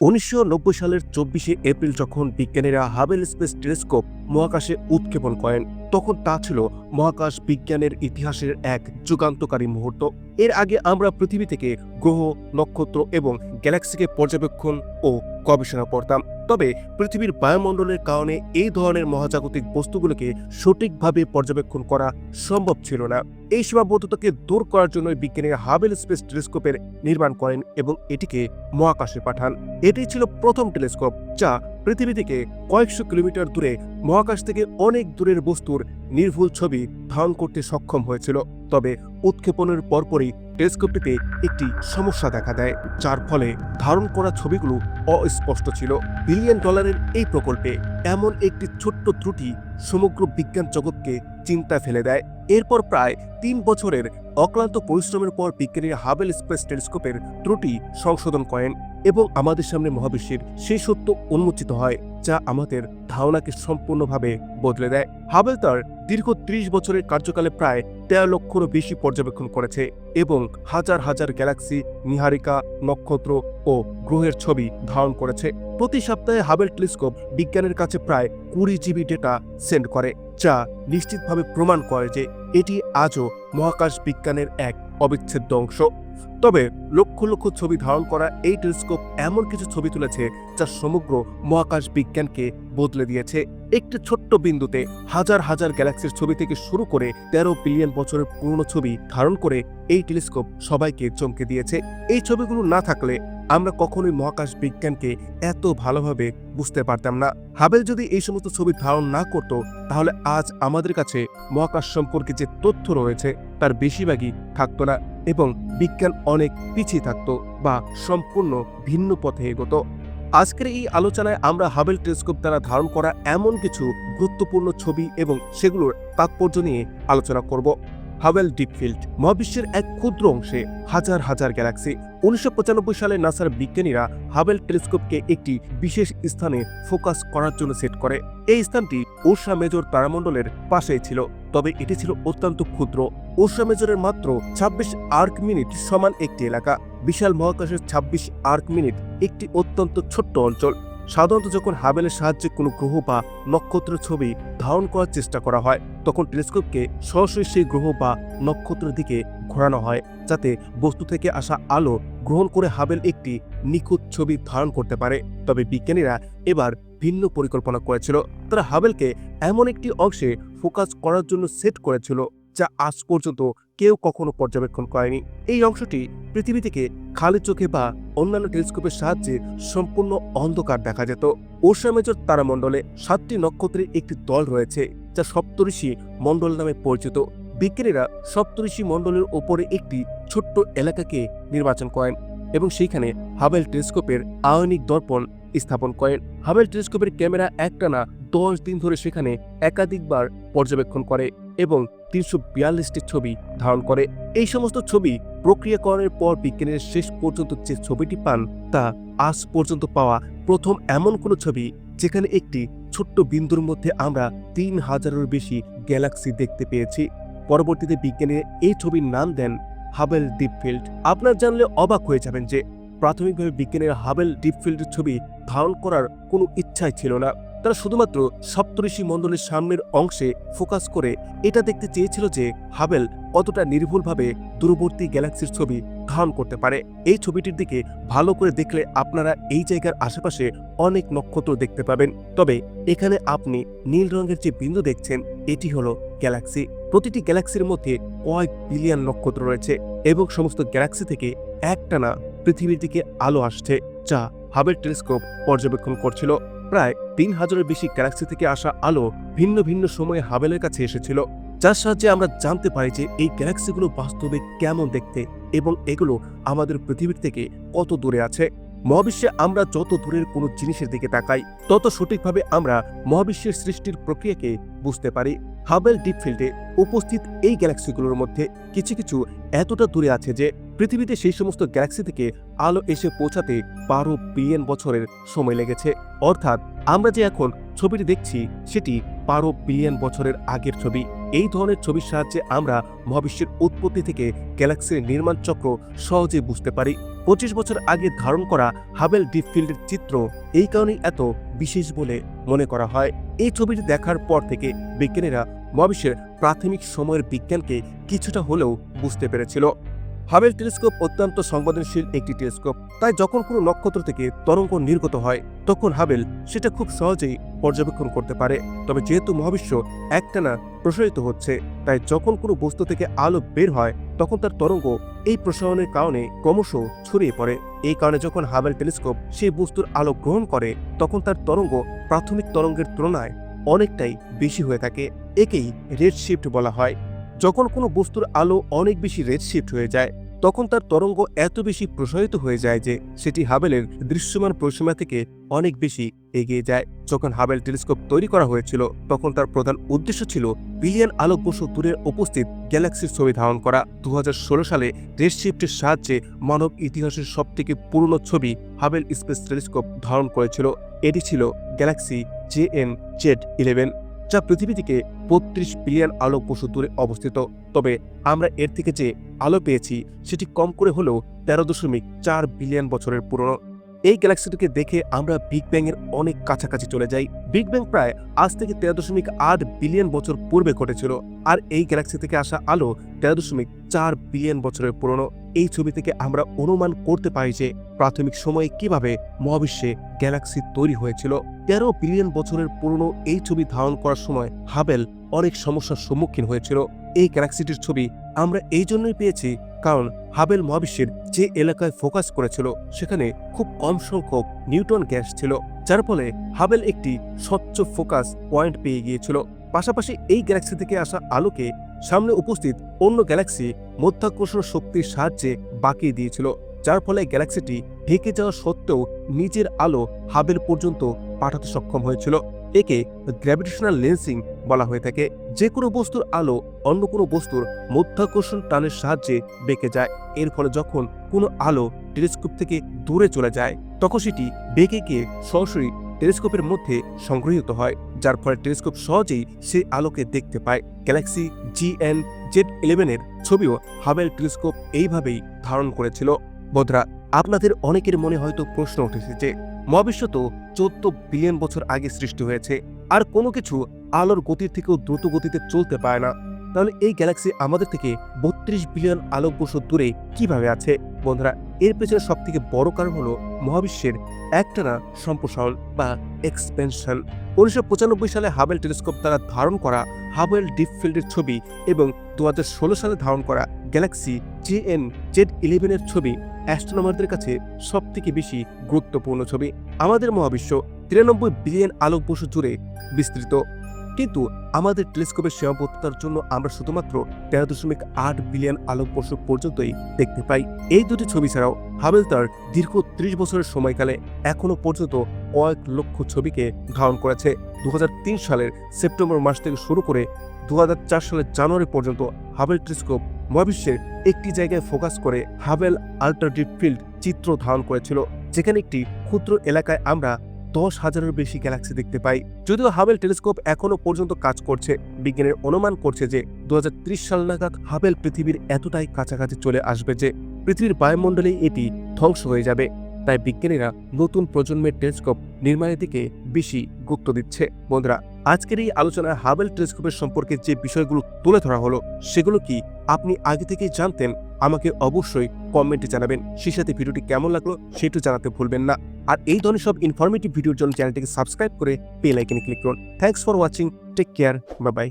উনিশশো নব্বই সালের চব্বিশে এপ্রিল যখন বিজ্ঞানীরা হাবেল স্পেস টেলিস্কোপ মহাকাশে উৎক্ষেপণ করেন, তখন তা ছিল মহাকাশ বিজ্ঞানের ইতিহাসের এক যুগান্তকারী মুহূর্ত। এর আগে আমরা পৃথিবী থেকে গ্রহ, নক্ষত্র এবং গ্যালাক্সিকে পর্যবেক্ষণ ও গবেষণা করতাম। তবে পৃথিবীর বায়ুমণ্ডলের কারণে এই ধরনের মহাজাগতিক বস্তুগুলোকে সঠিকভাবে পর্যবেক্ষণ করা সম্ভব ছিল না। এই সীমাবদ্ধতাকে দূর করার জন্য বিজ্ঞানীরা হাবেল স্পেস টেলিস্কোপের নির্মাণ করেন এবং এটিকে মহাকাশে পাঠান। এটি ছিল প্রথম টেলিস্কোপ, যা পৃথিবী থেকে কয়েকশো কিলোমিটার দূরে মহাকাশ থেকে অনেক দূরের বস্তুর নির্ভুল ছবি ধারণ করতে সক্ষম হয়েছিল। তবে উৎক্ষেপণের পরপরই টেলিস্কোপটিতে একটি সমস্যা দেখা দেয়, যার ফলে ধারণ করা ছবিগুলো অস্পষ্ট ছিল। বিলিয়ন ডলারের এই প্রকল্পে এমন একটি ছোট্ট ত্রুটি সমগ্র বিজ্ঞান জগৎকে চিন্তা ফেলে দেয়। এরপর প্রায় তিন বছরের অক্লান্ত পরিশ্রমের পর বিজ্ঞানীরা হাবেল স্পেস টেলিস্কোপের ত্রুটি সংশোধন করেন এবং আমাদের সামনে মহাবিশ্বের সেই সত্য উন্মোচিত হয়। যা আমাদের ধারণাকে সম্পূর্ণভাবে বদলে দেয়। হাবেল তার দীর্ঘ ত্রিশ বছরের কার্যকালে প্রায় তেরো লক্ষরও বেশি পর্যবেক্ষণ করেছে এবং হাজার হাজার গ্যালাক্সি, নিহারিকা, নক্ষত্র ও গ্রহের ছবি ধারণ করেছে। প্রতি সপ্তাহে হাবেল টেলিস্কোপ বিজ্ঞানের কাছে প্রায় কুড়ি জিবি ডেটা সেন্ড করে, যা নিশ্চিতভাবে প্রমাণ করে যে এটি আজও মহাকাশ বিজ্ঞানের এক অবিচ্ছেদ্য অংশ। তবে লক্ষ লক্ষ ছবি ধারণ করা এই টেলিস্কোপ এমন কিছু ছবি তুলেছে যা সমগ্র মহাকাশ বিজ্ঞানকে বদলে দিয়েছে। একটি ছোট্ট বিন্দুতে হাজার হাজার গ্যালাক্সির ছবি থেকে শুরু করে তেরো বিলিয়ন বছরের পুরনো ছবি ধারণ করে এই টেলিস্কোপ সবাইকে চমকে দিয়েছে। এই ছবিগুলো না থাকলে আমরা কখনোই মহাকাশ বিজ্ঞানকে এত ভালোভাবে বুঝতে পারতাম না। হাবেল যদি এই সমস্ত ছবি ধারণ না করত, তাহলে আজ আমাদের কাছে মহাকাশ সম্পর্কে যে তথ্য রয়েছে তার বেশিরভাগই থাকতো না এবং বিজ্ঞান অনেক পিছিয়ে থাকত বা সম্পূর্ণ ভিন্ন পথে এগোতো। আজকের এই আলোচনায় আমরা হাবেল টেলিস্কোপ দ্বারা ধারণ করা এমন কিছু গুরুত্বপূর্ণ ছবি এবং সেগুলোর তাৎপর্য নিয়ে আলোচনা করব। হাবেল ডিপফিল্ড মহাবিশ্বের এক ক্ষুদ্র অংশে হাজার হাজার গ্যালাক্সি উনিশশো পঁচানব্বই সালে নাসার বিজ্ঞানীরা হাবেল টেলিস্কোপকে একটি বিশেষ স্থানে ফোকাস করার জন্য সেট করে। এই স্থানটি ওরসা মেজর তারামণ্ডলের পাশেই ছিল, তবে এটি ছিল অত্যন্ত ক্ষুদ্র। ওরসা মেজরের মাত্র ২৬ আর্ক মিনিট সমান একটি এলাকা। বিশাল মহাকাশের ২৬ আর্ক মিনিট একটি অত্যন্ত ছোট্ট অঞ্চল। সাধারণত যখন হাবেলের সাহায্যে কোনো গ্রহ বা নক্ষত্রের ছবি ধারণ করার চেষ্টা করা হয়, তখন টেলিস্কোপকে সরাসরি সেই গ্রহ বা নক্ষত্রের দিকে ঘোরানো হয়, যাতে বস্তু থেকে আসা আলো গ্রহণ করে হাবেল একটি নিখুঁত ছবি ধারণ করতে পারে। তবে বিজ্ঞানীরা এবার ভিন্ন পরিকল্পনা করেছিল। তারা হাবেলকে এমন একটি অংশে ফোকাস করার জন্য সেট করেছিল। যা আজ পর্যন্ত কেউ কখনো পর্যবেক্ষণ করেনি। এই অংশটি পৃথিবী থেকে খালি চোখে বা অন্যান্য টেলিস্কোপের সাহায্যে সম্পূর্ণ অন্ধকার দেখা যেত। ওরসা মেজর তারামণ্ডলে সাতটি নক্ষত্রের একটি দল রয়েছে, যা সপ্তঋষি মণ্ডল নামে পরিচিত। বিজ্ঞানীরা সপ্তঋষি মণ্ডলের ওপরে একটি ছোট্ট এলাকাকে নির্বাচন করেন এবং সেইখানে হাবেল টেলিস্কোপের আয়নিক দর্পণ স্থাপন করেন। হাবেল টেলিস্কোপের ক্যামেরা একটানা দশ দিন ধরে সেখানে একাধিকবার পর্যবেক্ষণ করে এবং তিনশো বিয়াল্লিশটি ছবি ধারণ করে। এই সমস্ত ছবি প্রক্রিয়াকরণের পর বিজ্ঞানীরা শেষ পর্যন্ত যে ছবিটি পান, তা আজ পর্যন্ত পাওয়া প্রথম এমন কোনো ছবি যেখানে একটি ছোট্ট বিন্দুর মধ্যে আমরা তিন হাজারের বেশি গ্যালাক্সি দেখতে পেয়েছি। পরবর্তীতে বিজ্ঞানীরা এই ছবির নাম দেন হাবেল ডিপফিল্ড। আপনার জানলে অবাক হয়ে যাবেন যে প্রাথমিকভাবে বিজ্ঞানীরা হাবেল ডিপফিল্ডের ছবি ধারণ করার কোনো ইচ্ছাই ছিল না। তারা শুধুমাত্র সপ্তঋষি মণ্ডলের সামনের অংশে ফোকাস করে এটা দেখতে চেয়েছিল যে হাবেল কতটা নির্ভুলভাবে দূরবর্তী গ্যালাক্সির ছবি ধারণ করতে পারে। এই ছবিটির দিকে ভালো করে দেখলে আপনারা এই জায়গার আশেপাশে অনেক নক্ষত্র দেখতে পাবেন। তবে এখানে আপনি নীল রঙের যে বিন্দু দেখছেন, এটি হলো গ্যালাক্সি। প্রতিটি গ্যালাক্সির মধ্যে কয়েক বিলিয়ন নক্ষত্র রয়েছে এবং সমস্ত গ্যালাক্সি থেকে একটানা পৃথিবীর দিকে আলো আসছে, যা হাবেল টেলিস্কোপ পর্যবেক্ষণ করছিল। প্রায় তিন হাজারের বেশি গ্যালাক্সি থেকে আসা আলো ভিন্ন ভিন্ন সময়ে হাবেলের কাছে এসেছিল, যার সাহায্যে আমরা জানতে পারি যে এই গ্যালাক্সিগুলো বাস্তবে কেমন দেখতে এবং এগুলো আমাদের পৃথিবীর থেকে কত দূরে আছে। মহাবিশ্বে আমরা যত দূরের কোনো জিনিসের দিকে তাকাই, তত সঠিকভাবে আমরা মহাবিশ্বের সৃষ্টির প্রক্রিয়াকে বুঝতে পারি। হাবেল ডিপফিল্ডে উপস্থিত এই গ্যালাক্সিগুলোর মধ্যে কিছু কিছু এতটা দূরে আছে যে পৃথিবীতে সেই সমস্ত গ্যালাক্সি থেকে আলো এসে পৌঁছাতে বারো বিলিয়ন বছরের সময় লেগেছে। অর্থাৎ আমরা যে এখন ছবিটি দেখছি, সেটি বারো বিলিয়ন বছরের আগের ছবি। এই ধরনের ছবির সাহায্যে আমরা মহাবিশ্বের উৎপত্তি থেকে গ্যালাক্সির নির্মাণ চক্র সহজে বুঝতে পারি। পঁচিশ বছর আগে ধারণ করা হাবেল ডিপ ফিল্ডের চিত্র এই কারণেই এত বিশেষ বলে মনে করা হয়। এই ছবিটি দেখার পর থেকে বিজ্ঞানীরা মহাবিশ্বের প্রাথমিক সময়ের বিজ্ঞানকে কিছুটা হলেও বুঝতে পেরেছিল। হাবেল টেলিস্কোপ অত্যন্ত সংবেদনশীল একটি টেলিস্কোপ। তাই যখন কোনো নক্ষত্র থেকে তরঙ্গ নির্গত হয়, তখন হাবেল সেটা খুব সহজেই পর্যবেক্ষণ করতে পারে। তবে যেহেতু মহাবিশ্ব একটানা প্রসারিত হচ্ছে, তাই যখন কোনো বস্তু থেকে আলো বের হয়, তখন তার তরঙ্গ এই প্রসারণের কারণে ক্রমশ ছড়িয়ে পড়ে। এই কারণে যখন হাবেল টেলিস্কোপ সেই বস্তুর আলো গ্রহণ করে, তখন তার তরঙ্গ প্রাথমিক তরঙ্গের তুলনায় অনেকটাই বেশি হয়ে থাকে, একেই রেড শিফট বলা হয়। যখন কোনো বস্তুর আলো অনেক বেশি রেড শিফট হয়ে যায়, তখন তার তরঙ্গ এত বেশি প্রসারিত হয়ে যায় যে সেটি হাবেলের দৃশ্যমান পরিসীমা থেকে অনেক বেশি এগিয়ে যায়। যখন হাবেল টেলিস্কোপ তৈরি করা হয়েছিল, তখন তার প্রধান উদ্দেশ্য ছিল বিলিয়ন আলোকবর্ষ দূরে উপস্থিত গ্যালাক্সির ছবি ধারণ করা। দু হাজার ষোলো সালে রেড শিফটের সাহায্যে মানব ইতিহাসের সবথেকে পুরনো ছবি হাবেল স্পেস টেলিস্কোপ ধারণ করেছিল। এটি ছিল galaxy G N Z eleven. যা পৃথিবী থেকে বত্রিশ বিলিয়ন আলোক বর্ষ দূরে অবস্থিত। তবে আমরা এর থেকে যে আলো পেয়েছি, সেটি কম করে হলেও তেরো দশমিক চার বিলিয়ন বছরের পুরনো। এই গ্যালাক্সিটিকে দেখে আমরা বিগ ব্যাং এর অনেক কাছাকাছি চলে যাই। বিগ ব্যাং প্রায় আজ থেকে তেরো দশমিক আট বিলিয়ন বছর পূর্বে ঘটেছিল আর এই গ্যালাক্সি থেকে আসা আলো তেরো দশমিক চার বিলিয়ন বছরের পুরনো। এই ছবি থেকে আমরা অনুমান করতে পারি যে প্রাথমিক সময়ে কীভাবে মহাবিশ্বে গ্যালাক্সি তৈরি হয়েছিল। তেরো বিলিয়ন বছরের পুরনো এই ছবি ধারণ করার সময় হাবেল অনেক সমস্যার সম্মুখীন হয়েছিল। এই গ্যালাক্সিটির ছবি আমরা এই জন্যই পেয়েছি কারণ হাবেল মহাবিশ্বের যে এলাকায় ফোকাস করেছিল, সেখানে খুব কম সংখ্যক নিউটন গ্যাস ছিল, যার ফলে হাবেল একটি স্বচ্ছ ফোকাস পয়েন্ট পেয়ে গিয়েছিল। পাশাপাশি এই গ্যালাক্সি থেকে আসা আলোকে সামনে উপস্থিত অন্য গ্যালাক্সি মধ্যাকর্ষণ শক্তির সাহায্যে বাঁকিয়ে দিয়েছিল, যার ফলে গ্যালাক্সিটি ঢেকে যাওয়া সত্ত্বেও নিজের আলো হাবেল পর্যন্ত পাঠাতে সক্ষম হয়েছিল। একে গ্র্যাভিটেশনাল লেন্সিং বলা হয়ে থাকে, যে কোনো বস্তুর আলো অন্য কোনো বস্তুর মধ্যাকর্ষণ টানের সাহায্যে বেঁকে যায়। এর ফলে যখন কোনো আলো টেলিস্কোপ থেকে দূরে চলে যায়, তখন সেটি বেঁকে গিয়ে সরাসরি টেলিস্কোপের মধ্যে সংগৃহীত হয়, যার ফলে টেলিস্কোপ সহজেই সেই আলোকে দেখতে পায়। গ্যালাক্সি জি এন জেড ইলেভেনের ছবিও হাবেল টেলিস্কোপ এইভাবেই ধারণ করেছিল। বন্ধুরা, আপনাদের অনেকের মনে হয়তো প্রশ্ন উঠেছে যে, মহাবিশ্ব তো চোদ্দ বিলিয়ন বছর আগে সৃষ্টি হয়েছে, আর কোনো কিছু আলোর গতির থেকেও দ্রুত গতিতে চলতে পারে না। তাহলে এই গ্যালাক্সি আমাদের থেকে বত্রিশ বিলিয়ন আলোক বছর দূরে কীভাবে আছে? বন্ধুরা, এর পেছনে সব থেকে বড় কারণ হলো মহাবিশ্বের একটানা সম্প্রসারণ বা এক্সপেনশন উনিশশো পঁচানব্বই সালে হাবেল টেলিস্কোপ দ্বারা ধারণ করা হাবেল ডিপ ফিল্ডের ছবি এবং দু হাজার ষোলো সালে ধারণ করা গ্যালাক্সি জে এন জেড ইলেভেনের ছবি অ্যাস্ট্রোনমারদের কাছে সব থেকে বেশি গুরুত্বপূর্ণ ছবি। আমাদের মহাবিশ্ব তিরানব্বই বিলিয়ন আলোক বর্ষ জুড়ে বিস্তৃত। কিন্তু আমাদের টেলিস্কোপের সীমাবদ্ধতার জন্য আমরা শুধুমাত্র তেরো দশমিক আট বিলিয়ন আলোক বর্ষ পর্যন্তই দেখতে পাই। এই দুটি ছবি ছাড়াও হাবেল তার দীর্ঘ ত্রিশ বছরের সময়কালে এখনও পর্যন্ত কয়েক লক্ষ ছবিকে ধারণ করেছে। দু হাজার তিন সালের সেপ্টেম্বর মাস থেকে শুরু করে দু হাজার চার সালের জানুয়ারি পর্যন্ত হাবেল টেলিস্কোপ মহাবিশ্বের একটি জায়গায় ফোকাস করে হাবেল আল্ট্রাডিপ ফিল্ড চিত্র ধারণ করেছিল, যেখানে একটি ক্ষুদ্র এলাকায় আমরা দশ হাজারের বেশি গ্যালাক্সি দেখতে পাই। যদিও হাবেল টেলিস্কোপ এখনও পর্যন্ত কাজ করছে, বিজ্ঞানের অনুমান করছে যে দু হাজার ত্রিশ সাল নাগাদ হাবেল পৃথিবীর এতটাই কাছাকাছি চলে আসবে যে পৃথিবীর বায়ুমণ্ডলে এটি ধ্বংস হয়ে যাবে। তাই বিজ্ঞানীরা নতুন প্রজন্মের টেলিস্কোপ নির্মাণের দিকে বেশি গুরুত্ব দিচ্ছে। বন্ধুরা, আজকের এই আলোচনায় হাবেল টেলিস্কোপের সম্পর্কে যে বিষয়গুলো তুলে ধরা হলো, সেগুলো কি আপনি আগে থেকেই জানতেন? আমাকে অবশ্যই কমেন্টে জানাবেন। সেই সাথে ভিডিওটি কেমন লাগল সেটা জানাতে ভুলবেন না। আর এই ধরনের সব ইনফরমেটিভ ভিডিওর জন্য চ্যানেলটিকে সাবস্ক্রাইব করে বেল আইকনে ক্লিক করুন। Thanks for watching take care bye bye